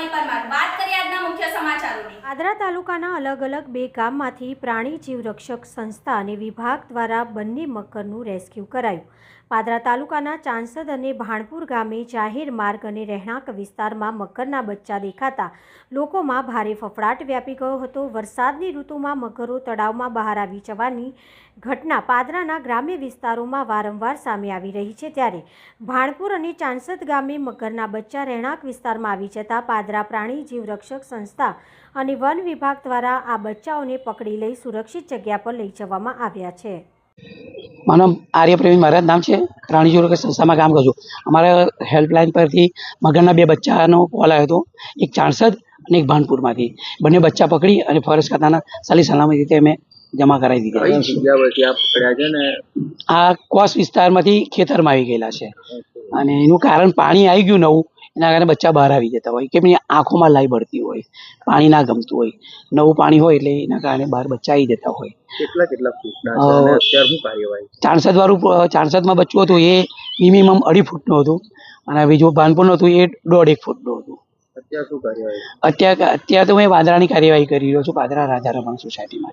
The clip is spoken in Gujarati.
કૃપાલી પરમાર વાત કરીએ સમાચારોની. આદરા તાલુકાના અલગ અલગ બે ગામમાંથી પ્રાણી જીવરક્ષક સંસ્થા અને વિભાગ દ્વારા બંને મકરનું રેસ્ક્યુ કરાયું. પાદરા તાલુકાના ચાંસદ અને ભાણપુર ગામે જાહેર માર્ગ અને રહેણાંક વિસ્તારમાં મકરના બચ્ચા દેખાતા લોકોમાં ભારે ફફડાટ વ્યાપી ગયો હતો. વરસાદની ઋતુમાં મગરો તળાવમાં બહાર આવી જવાની ઘટના પાદરાના ગ્રામ્ય વિસ્તારોમાં વારંવાર સામે આવી રહી છે ત્યારે ભાણપુર અને ચાંસદ ગામે મગરના બચ્ચા રહેણાંક વિસ્તારમાં આવી જતા પાદરા પ્રાણી જીવ રક્ષક સંસ્થા અને વન વિભાગ દ્વારા આ બચ્ચાઓને પકડી લઈ સુરક્ષિત જગ્યા પર લઈ જવામાં આવ્યા છે. મારું આર્યપ્રેમી મહારાજ નામ છે. પ્રાણી જોડે સંસ્થામાં કામ કરું છું. અમારા હેલ્પલાઇન પરથી મગરના બે બચ્ચાનો કોલ આવ્યો હતો. એક ચાણસદ અને એક ભાનપુરમાંથી. બંને બચ્ચા પકડી અને ફોરેસ્ટ ખાતાના સાલી સલામતી રીતે અમે જમા કરાવી દીધા. છે આ કોસ વિસ્તારમાંથી ખેતરમાં આવી ગયેલા છે. અને એનું કારણ પાણી આવી ગયું નવું. એના કારણે બચ્ચા બહાર આવી જતા હોય. કે એમની આંખોમાં લાઈ પડતી હોય. પાણી ના ગમતું હોય. નવું પાણી હોય એટલે એના કારણે બહાર બચ્ચા આવી જતા હોય. કેટલા કેટલા ચાણસદ વાળું બચ્ચું હતું એ મિનિમમ અઢી ફૂટનું હતું. અને બીજું ભાનપુરનું હતું એ દોઢ એક ફૂટનું હતું. અત્યારે અત્યારે તો હું વાદરાની કાર્યવાહી કરી રહ્યો છું પાદરા રાધારમણ રમણ સોસાયટીમાં.